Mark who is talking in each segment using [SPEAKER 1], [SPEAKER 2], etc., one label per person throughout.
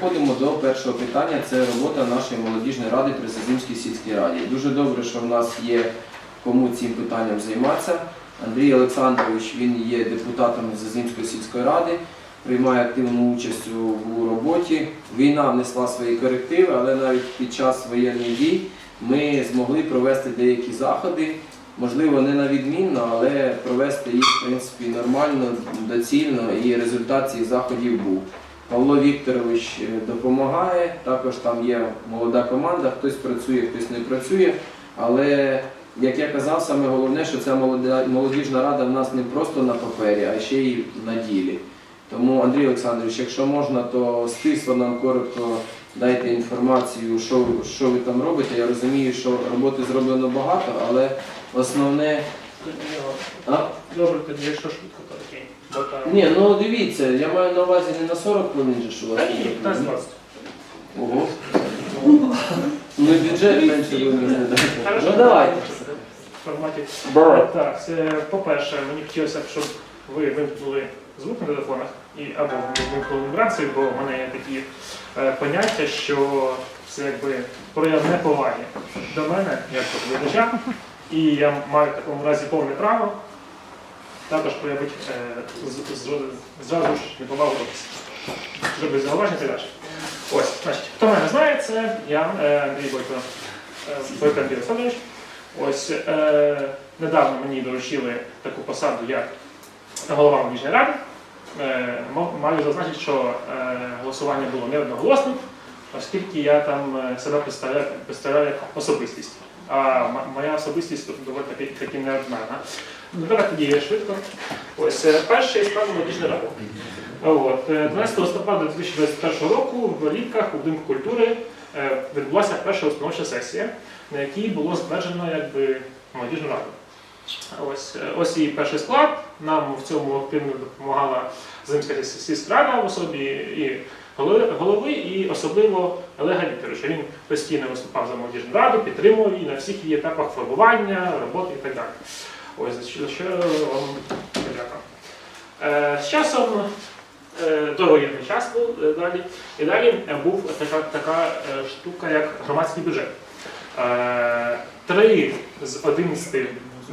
[SPEAKER 1] Переходимо до першого питання. Це робота нашої молодіжної ради при Сазимській сільській раді. Дуже добре, що в нас є кому цим питанням займатися. Андрій Олександрович він є депутатом Зазимської сільської ради, приймає активну участь у, роботі. Війна внесла свої корективи, але навіть під час воєнних дій ми змогли провести деякі заходи. Можливо, не на відмінно, але провести їх в принципі нормально, доцільно і результат цих заходів був. Павло Вікторович е, допомагає, також там є молода команда, хтось працює, хтось не працює. Але, як я казав, саме головне, що ця молодіжна рада в нас не просто на папері, а ще й на ділі. Тому, Андрій Олександрович, якщо можна, то стисло нам коротко дайте інформацію, що, ви- що ви там робите. Я розумію, що роботи зроблено багато, але основне. А?
[SPEAKER 2] Добре, тоді якщо швидко, то окей. Бо там...
[SPEAKER 1] Ні, ну дивіться, я маю на увазі не на 40 хвилин же, що у вас.
[SPEAKER 2] Та ні, 15-20.
[SPEAKER 1] Ого. Ну і бюджет менше ви не знаєте. Ну давайте.
[SPEAKER 2] В форматі. Так, це, по-перше, мені хотілося б, щоб ви вимкнули звук на телефонах і або вимкнули вібрацію, бо в мене є такі е, поняття, що це якби прояв неповаги до мене, як до глядача, і я маю в такому разі повне право також проявити е, зразу ж неповагу. Зробити зауваження далі. Ось, значить, хто мене знає, це я, е, Андрій Бойко, е, Бойко Андрій Олександрович. Ось недавно мені доручили таку посаду, як голова молодіжної ради. Маю зазначити, що голосування було не одноголосним, оскільки я там себе представляю, представляю як особистість. А моя особистість доволі таки, таки. Давайте тоді швидко. Ось е, перший склад молодіжної ради. От, е, 12 листопада 2021 року в Літках у Будинку культури е, відбулася перша установча сесія, на якій було затверджено молодіжну раду. Ось, ось її перший склад. Нам в цьому активно допомагала Зимська сільська рада в особі і голови, і особливо Олега Вікторовича. Він постійно виступав за молодіжну раду, підтримував її на всіх її етапах формування, роботи і так далі. Ось за що, вам подяка. Е, з часом е, довоєнний час був е, далі. І далі був така, така штука, як громадський бюджет. Три з 11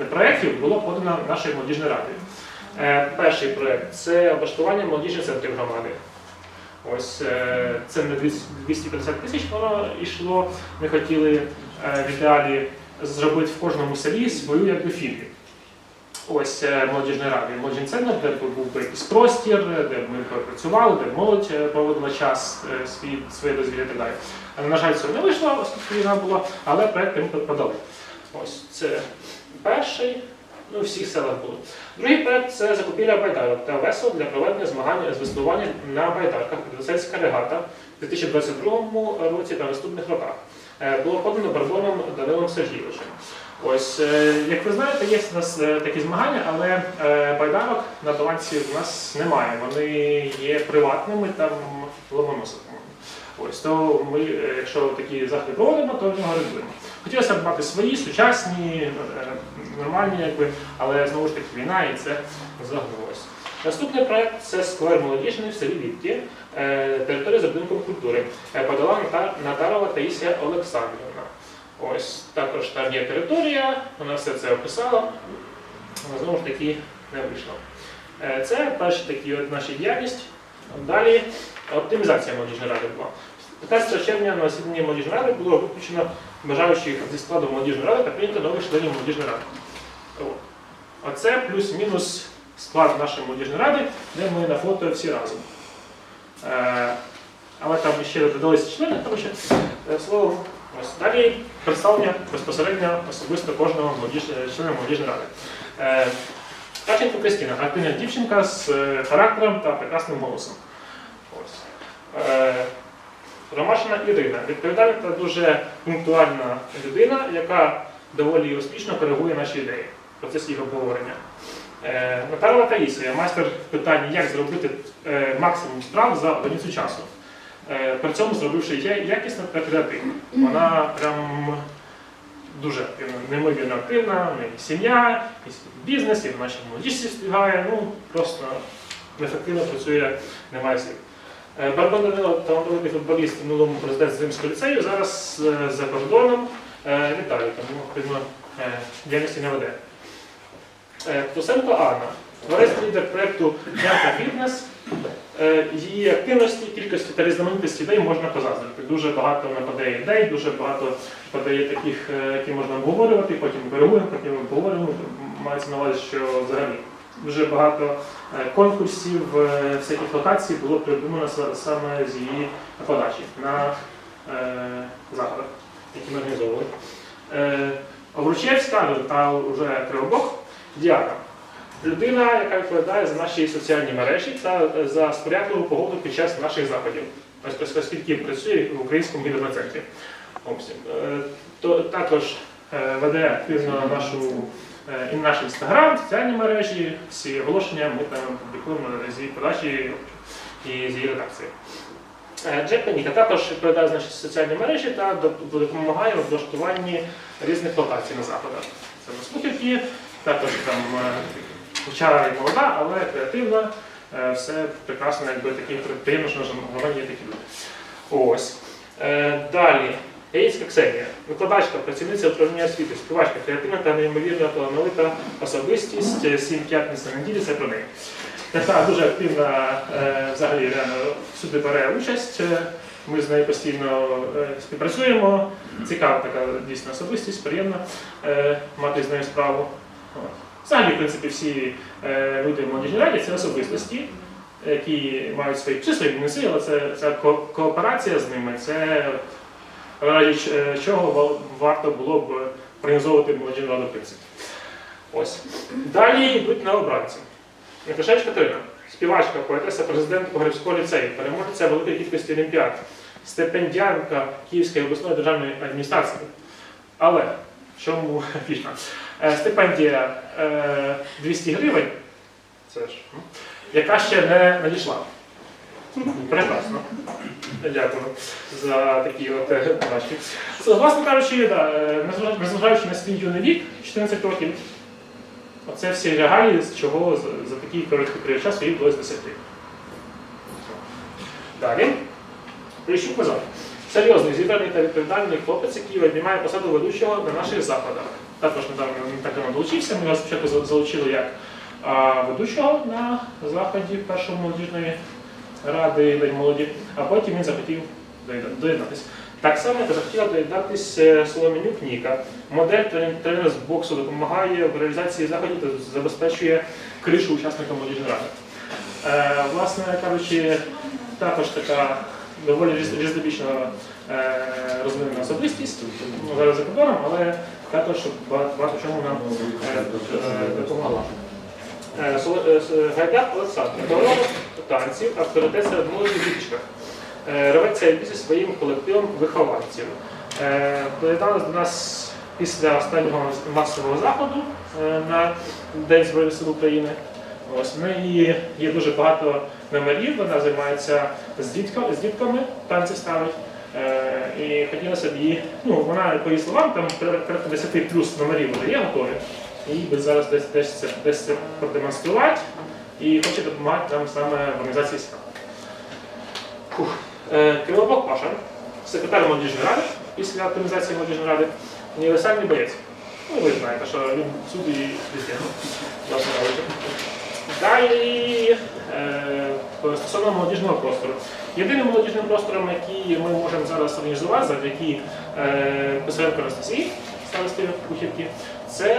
[SPEAKER 2] проєктів було подано нашою молодіжною радою. Е, Перший проєкт це облаштування молодіжних центрів громади. Ось це на 250 тисяч воно йшло. Ми хотіли в ідеалі зробити в кожному селі свою якби філію. Ось е, молодіжної ради, молодіжний центр, де був би якийсь простір, де ми працювали, де молодь е, проводила час е, свій, своє дозвілля так далі. Але, на жаль, цього не вийшло, оскільки війна була, але проєкт ми подали. Ось це перший, ну в всіх селах було. Другий проєкт це закупівля байдарок та весел для проведення змагань з веслування на байдарках Підвисельська регата в 2022 році та наступних роках. Було подано Барбоном Данилом Сергійовичем. Ось, е, як ви знаєте, є у нас е, такі змагання, але е, байдарок на балансі в нас немає. Вони є приватними там ломоносиками. Ось то ми, якщо такі заходи проводимо, то в нього орендуємо. Хотілося б мати свої, сучасні, нормальні, якби, але знову ж таки війна і це загнулося. Наступний проект це сквер молодіжний в селі Літті, е, територія за будинком культури. Подала Ната- Натарова Таїсія Олександрівна. Ось також там є територія, вона все це описала, але знову ж таки не вийшло. Е, Це от наші діяльність. Далі оптимізація молодіжної ради була. 15 червня на засіданні молодіжної ради було виключено бажаючих зі складу молодіжної ради та прийнято нових членів молодіжної ради. Оце плюс-мінус склад нашої молодіжної ради, де ми на фото всі разом. Е, але там ще додалися члени, тому що е, словом, ось далі представлення безпосередньо особисто кожного молодіж... члена молодіжної ради. Е, Каченко Кристина, активна дівчинка з е, характером та прекрасним голосом. Ось. Е, Ромашина Ірина, відповідальна та дуже пунктуальна людина, яка доволі успішно коригує наші ідеї в процесі їх обговорення. Е, Наталя Таїсія, майстер в питанні, як зробити е, максимум справ за одиницю часу. Е, При цьому зробивши якісно та креативно. Вона прям дуже активна, неймовірно активна, в неї сім'я, і бізнес, і в нашій молодіжці встигає, ну просто ефективно працює, немає слів. Е, Данило футболіст в минулому президент Зимського ліцею, зараз е, за кордоном е, Віталій, тому діяльності не веде. Птусенко Анна, творець лідер проєкту Янка Фітнес. Е, Її активності, кількості та різноманітності ідей можна позаздрити. Дуже багато нападає ідей, дуже багато подає таких, е, які можна обговорювати, потім переговоримо, потім обговорюємо. Мається на увазі, що взагалі дуже багато е, конкурсів, всяких локацій було придумано саме з її подачі на заходах, які ми організовували. Обручевська, а вже Кривобок, Діана. Людина, яка відповідає за наші соціальні мережі та е, за сприятливу погоду під час наших заходів, оскільки працює в українському гідроцентрі. Е, також е, веде активно нашу і наш інстаграм, соціальні мережі, всі оголошення ми там публікуємо з її подачі і з її редакції. Джек Паніка також відповідає за наші соціальні мережі та допомагає в облаштуванні різних локацій на заходах. Це на Слухівки, також там хоча і молода, але креативна, е, все прекрасно, якби такі приємно, що громаді є такі люди. Ось. Е, Далі. Яїцька Ксенія, викладачка, працівниця управління освіти, співачка, креативна та неймовірна талановита особистість, е, сім п'ятниць на неділі, це про неї. Така дуже активна е, взагалі реально всюди бере участь. Е, Ми з нею постійно е, співпрацюємо. Цікава така дійсно особистість, приємно е, мати з нею справу. Взагалі, в принципі, всі е, люди в молодіжній раді це особистості, які мають свої чи свої мінуси, але це, це ко- кооперація з ними, це раді чого варто було б організовувати молодіжну раду в принципі. Ось. Далі йдуть новобранці. Микошевич Катерина, співачка, поетеса, президент Погребського ліцею, переможеця великої кількості олімпіад, стипендіанка Київської обласної державної адміністрації. Але в чому фішка? Е, Стипендія е, 200 гривень, це ж, яка ще не надійшла. Прекрасно. Дякую за такі от е, Власне кажучи, да, е, незважаючи- на свій юний вік, 14 років, оце всі регалії, з чого за, такий короткий період часу їх вдалося досягти. Далі. Прищук Мазар. Серйозний, зібраний та відповідальний хлопець, який обіймає посаду ведучого на наших заходах. Також він так давно долучився. Ми його спочатку залучили як ведучого на заході першої молодіжної ради День молоді, а потім він захотів доєднатися. Так само як захотіла доєднатися е, Соломінюк Ніка. Модель тренер з боксу допомагає в реалізації заходів та забезпечує кришу учасникам молодіжної ради. Е, власне кажучи, також така доволі різнобічна е, розвинена особистість, зараз за кордоном, але також багато, чому нам е, е, допомогла. Е, Гайдак Олександр, коронавірус танців, авторитет серед молоді. Е, Рветься зі своїм колективом вихованців. Доєдналась до нас після останнього масового заходу на День Збройних сил України. Ось в неї є дуже багато номерів, вона займається з дітками, танці ставить. Е, і хотілося б її, ну вона по її словам, там порядка 10 плюс номерів вже є готові. І би зараз десь, десь, це, десь це продемонструвати і хоче допомагати нам саме в організації. Фух. Е, Кривобок Паша, секретар молодіжної ради після оптимізації молодіжної ради, універсальний боєць. Ну, ви знаєте, що він всюди і кажучи. Далі е, стосовно молодіжного простору. Єдиним молодіжним простором, який ми можемо зараз організувати завдяки е, Писаренко Анастасії, старості Кухівки, це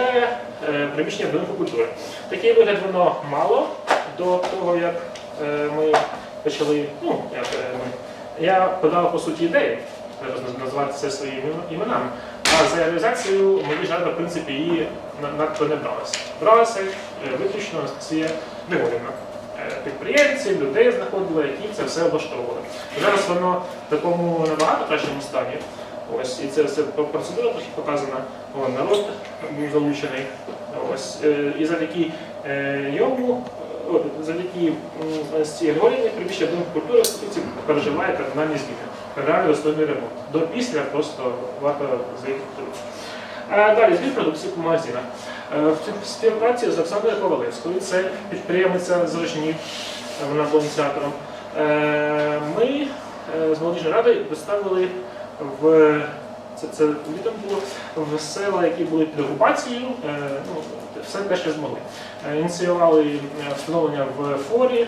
[SPEAKER 2] е, приміщення будинку культури. Такий вигляд воно мало до того, як е, ми почали. Ну, як, ми. Я подав по суті ідею, зараз назвати це своїми іменами. А за реалізацію молодіжна рада, в принципі, її надто не бралася. Бралася виключно Анастасія Григорівна. Е, Підприємців, людей знаходили, які це все облаштовували. Зараз воно в такому набагато кращому стані. Ось, і це все процедура трохи показана. О, народ був залучений. Ось, е, і завдяки е, йому, завдяки м, Анастасії Григорівні, приміщення Будинку культури в переживає кардинальні зміни. Реально достойний ремонт. До після просто варто заїхати. Далі збір продукції по магазинах. В співпраці з Оксаною Ковалевською, це підприємиця з Рожнів, вона була ініціатором. Е, Ми е, з молодіжною радою доставили в це, це літом було в села, які були під окупацією, е, ну, все те, що змогли. Ініціювали встановлення в форі,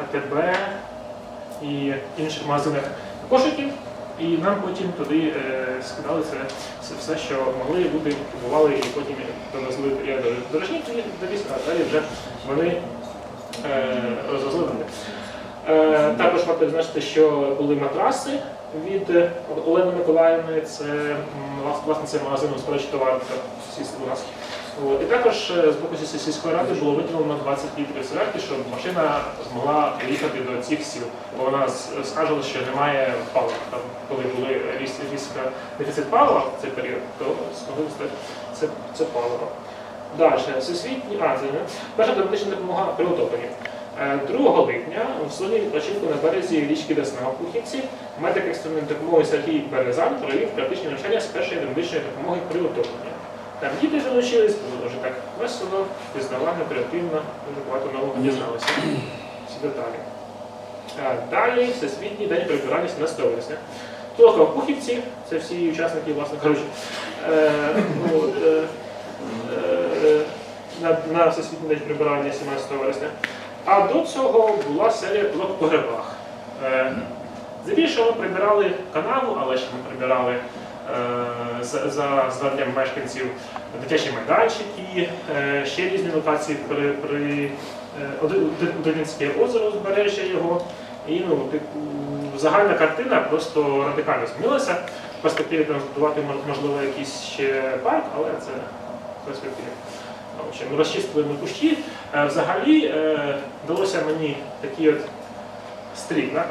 [SPEAKER 2] АТБ і інших магазинах кошиків. І нам потім туди е, скидали це, це все, що могли, люди купували і потім довезли я до довіз, а далі вже вони е, розвезли. Е, також варто відзначити, що були матраси від Олени Миколаївни, це м, влас- власниця магазину «Споречі товар» в сусідстві у нас. От. І також е, з боку сільсь- сільської ради було виділено 20 літрів солярки, щоб машина змогла їхати до цих сіл. Бо вона с- що немає палива. Там, коли були різка, дефіцит палива в цей період, то змогли це, це паливо. Далі, всесвітні, а. Перша медична допомога при утопленні. Е, 2 липня в селі відпочинку на березі річки Десна у Пухівці медик екстреної допомоги Сергій Березан провів практичне навчання з першої медичної допомоги при утопленні. Там діти залучились, було дуже так весело, пізнавально, креативно, дуже багато нового дізналися. Всі деталі. Далі Всесвітній день прибирання 17 вересня. Толока в Пухівці, це всі учасники, власне, коротше. Е, е, на, на Всесвітній день прибирання 17 вересня. А до цього була серія блок по грибах. Е, Здебільшого прибирали канаву, але ще ми прибирали за, за зверненням мешканців дитячі майданчики, е, ще різні локації при, при е, Одинське озеро, узбережжя його. І ну, загальна картина просто радикально змінилася. В перспективі там збудувати можливо якийсь ще парк, але це в перспективі. В розчистили ми кущі. Е, Взагалі е, вдалося мені такі от стрік, да,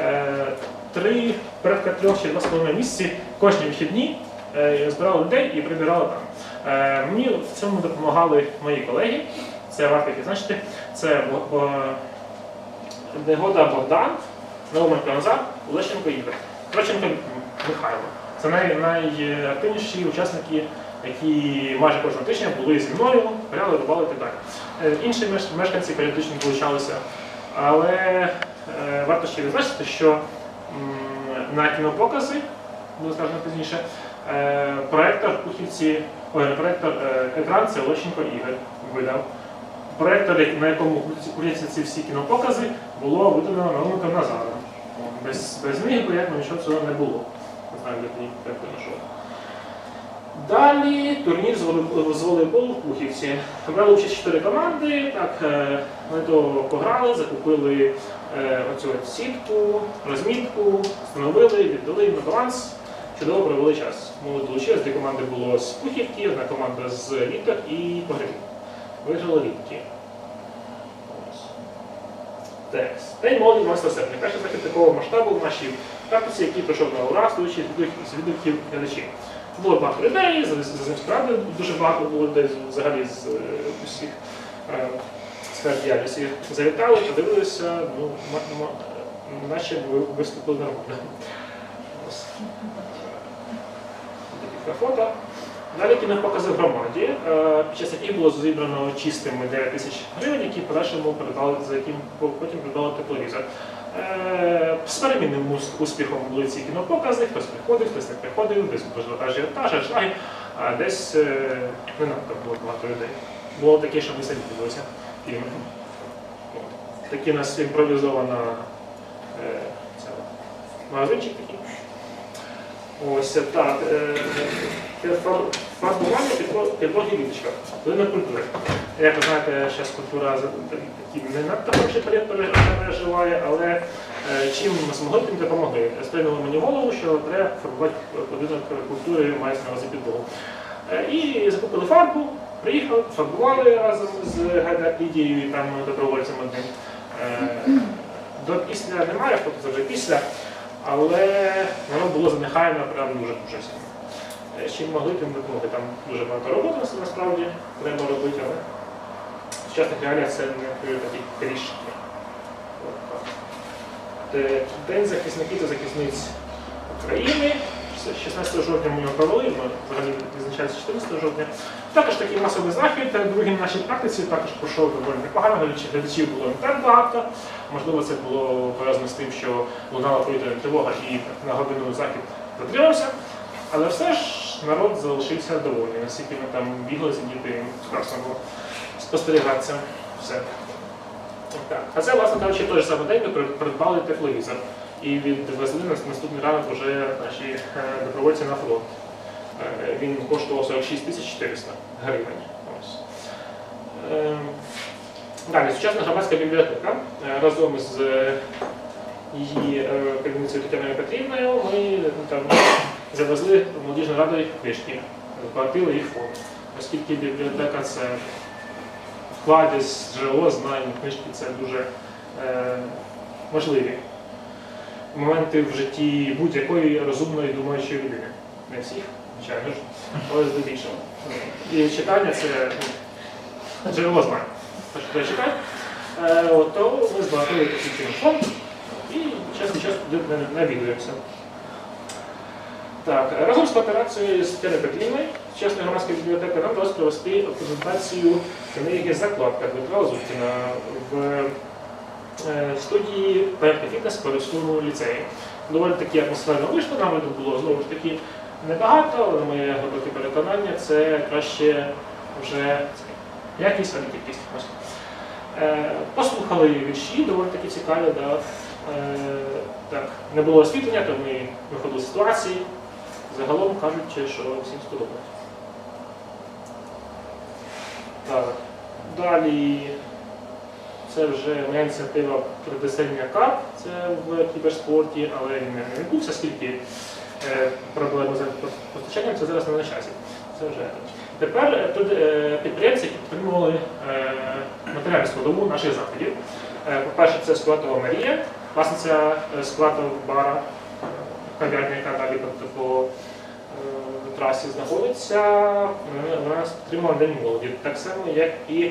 [SPEAKER 2] е, три, порядка трьох чи два з половиною місяці кожні вихідні е, збирали людей і прибирали там. Е, Мені в цьому допомагали мої колеги. Це варто відзначити. Це Негода Богдан, Науменко Назар, Лещенко Ігор. Троченко Михайло. Це най, найактивніші учасники, які майже кожного тижня були зі мною, гуляли, рубали і так далі. Е, Інші мешканці періодично долучалися. Але е, варто ще відзначити, що м, на кінопокази, буде сказано пізніше, е, проектор Пухівці, ой, не проектор, е, екран це Лещенко Ігор видав. Проектор, на якому крутяться ці всі кінопокази, було видано Науменком Назаром. Без, без них би нічого цього не було. Не знаю, де тоді як знайшов. Далі турнір з волей- волейболу в Пухівці. Брали участь чотири команди. Так, е, ми то пограли, закупили оцю сітку, розмітку, встановили, віддали на баланс. Чудово провели час. Ми долучились, дві команди було з Пухівки, одна команда з Літок і Погребів. Виграли Літки. День молоді 12 серпня. Перший захід такого масштабу в нашій практиці, який пройшов на ура, стоючи з відгуків глядачів. Було багато людей, за Земської ради дуже багато було людей взагалі з е, усіх е, сфер діяльності. Завітали, подивилися, ну, наче виступили нормально. Фото. Далі кінопокази в громаді, е, під час яких було зібрано чистими 9 тисяч гривень, які подальшому передали, за яким потім придбали тепловізор. Е, З перемінним успіхом були ці кінопокази, хтось приходив, хтось не приходив, десь ажіотаж, ажіотаж, а десь е, не надто було багато людей. Було таке, що ми самі дивилися фільми. Такі у нас імпровізована ця, магазинчик такий. Ось так. е, е, фар- Фарбування підлоги літочка. Долина культури. Як ви знаєте, зараз культура не надто хороший переживає, але е, чим ми змогли, тим допомогли. Стрельнули мені голову, що треба фарбувати будинок культури, мається на підлогу. Е, І закупили фарбу, приїхали, фарбували разом з Гайдар Лідією і там добровольцем одним. Е, До після немає, фото вже після, але воно було занехайно прям дуже дуже сильно. Е, Чим могли, тим допомогли. Там дуже багато роботи нас- насправді треба робити, але в сучасних реаліях це не такі трішки. День захисників та захисниць України, 16 жовтня ми його провели, ми взагалі відзначається 14 жовтня. Також такий масовий захід, е, другий в нашій практиці також пройшов доволі непогано, глядачів- було не так багато. Можливо, це було пов'язано з тим, що лунала повітряна тривога і на годину захід затримався. Але все ж народ залишився довольний, наскільки ми там бігли сидіти, прекрасно було спостерігатися. Все. Так. А це, власне кажучи, той же самий день ми придбали тепловізор і відвезли на наступний ранок вже наші е, добровольці на фронт. Е, Він коштував 46 тисяч 400 гривень. Ось. Е, Далі, сучасна громадська бібліотека разом з її керівницею Тетяною Петрівною ми там завезли молодіжну раду книжки, платили їх фонд. Оскільки бібліотека це вкладість, джерело знань, книжки це дуже е, важливі моменти в житті будь-якої розумної думаючої людини. Не всіх, звичайно ж, але здебільшого. І читання це джерело знань. Тож, хто то ми збагатили такий чином фонд і час від часу туди нав- навідуємося. Так, разом з кооперацією з Тетяною Петрівною, Чесна громадська бібліотека нам вдалося провести презентацію книги Закладка Дмитра Лазуткіна в студії проєкту фітнес Парижському ліцеї. Доволі таки атмосферно вийшло, нам було знову ж таки небагато, але моє глибоке переконання це краще вже якість, а не кількість. Е, Послухали вірші, доволі таки цікаві, да. Е, так, не було освітлення, то ми виходили з ситуації. Загалом кажуть, що всім сподобалось. Так. Далі це вже моя ініціатива придесення кап, це в кіберспорті, але він не відбувся, скільки е, проблеми з постачанням, це зараз не на часі. Це вже. Тепер е, тут е, підприємці, які підтримували матеріальну складову наших заходів. По-перше, це Складова Марія, власниця складу бара, кав'ярня, яка далі по, трасі знаходиться. Вона- підтримала День молоді, так само, як і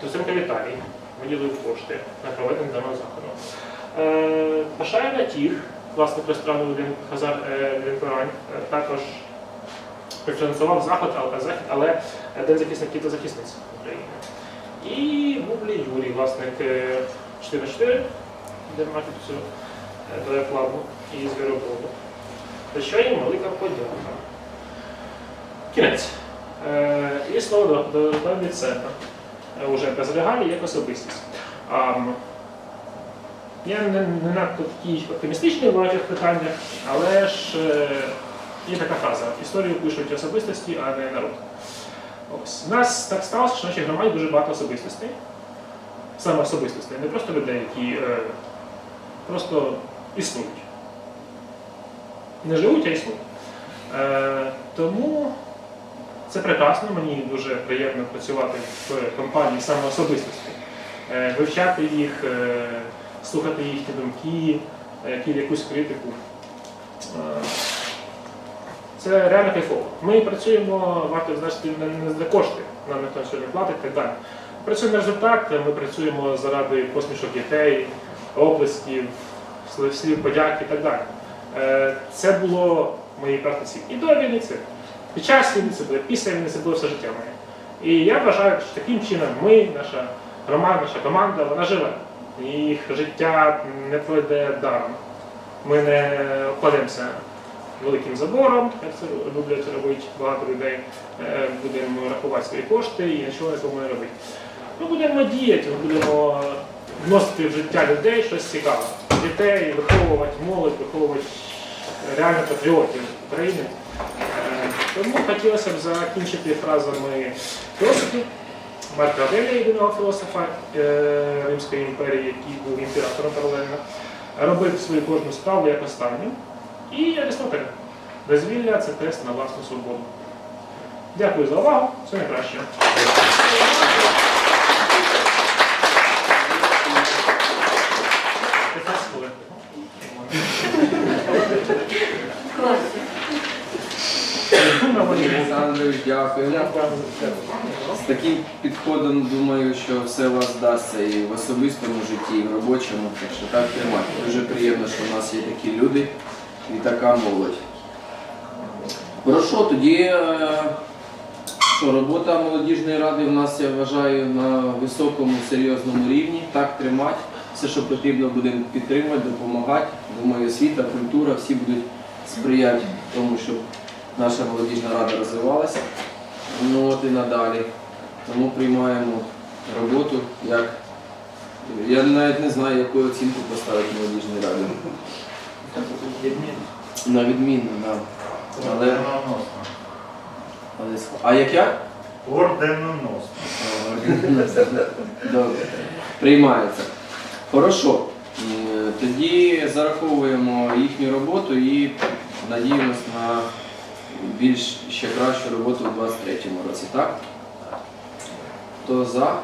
[SPEAKER 2] Тузенка Віталій виділив кошти на проведення даного заходу. Е, Башаєва Тіх, власник ресторану Хазар е, е, також профінансував заход, але, День захисників та захисниць України. І Бублі Юрій, власник е, 4 на 4, де мати цю рекламу і звіроброду. За що їм велика подяка. Кінець. І слово до, до, себе. Е, без регалій як особистість. Я не, не надто такий оптимістичний в багатьох питаннях, але ж е, є така фраза: історію пишуть особистості, а не народ. Ось. Нас так сталося, що в нашій громаді дуже багато особистостей. Саме особистостей, не просто людей, які е, просто існують. Не живуть, а існують. Е, тому це прекрасно, мені дуже приємно працювати в компанії саме особистості, Е, вивчати їх, е, слухати їхні думки, е, якусь критику. Е, Це реально кайфово. Ми працюємо, варто значити, не не за кошти, нам ніхто сьогодні платить і так далі. Працюємо на результат, ми працюємо заради посмішок дітей, оплесків, слів, подяки і так далі. Е, Це було в моїй практиці і до війни, під час війни, це було після війни, це було все життя моє. І я вважаю, що таким чином ми, наша громада, наша команда, вона живе. Їх життя не пройде даром. Ми не обкладемося великим забором, як це люблять робити багато людей. Е, Будемо рахувати свої кошти і нічого не робити. Ми будемо діяти, ми будемо вносити в життя людей щось цікаве. Дітей, виховувати молодь, виховувати реально патріотів України. Тому хотілося б закінчити фразами філософів. Марка Аврелія, єдиного філософа е, Римської імперії, який був імператором паралельно, робив свою кожну справу як останню. І Аристотель. Дозвілля це тест на власну свободу. Дякую за увагу. Все найкраще. П'ятнадцять хвилин.
[SPEAKER 1] Олександрович. З таким підходом думаю, що все у вас вдасться і в особистому житті, і в робочому. Так що так тримати. Дуже приємно, що в нас є такі люди і така молодь. Хорошо, тоді е, що, робота молодіжної ради в нас, я вважаю, на високому серйозному рівні. Так тримати. Все, що потрібно, будемо підтримувати, допомагати. Думаю, освіта, культура, всі будуть сприяти тому, щоб наша молодіжна рада розвивалася. От і надалі. Тому приймаємо роботу як. Я навіть не знаю, яку оцінку поставити молодіжній раді. На відмінно, так. Але, але А як як?
[SPEAKER 3] Орденоносно.
[SPEAKER 1] Добре. Приймається. Хорошо. Тоді зараховуємо їхню роботу і надіємось на більш ще кращу роботу у 2023 році, так? Хто за?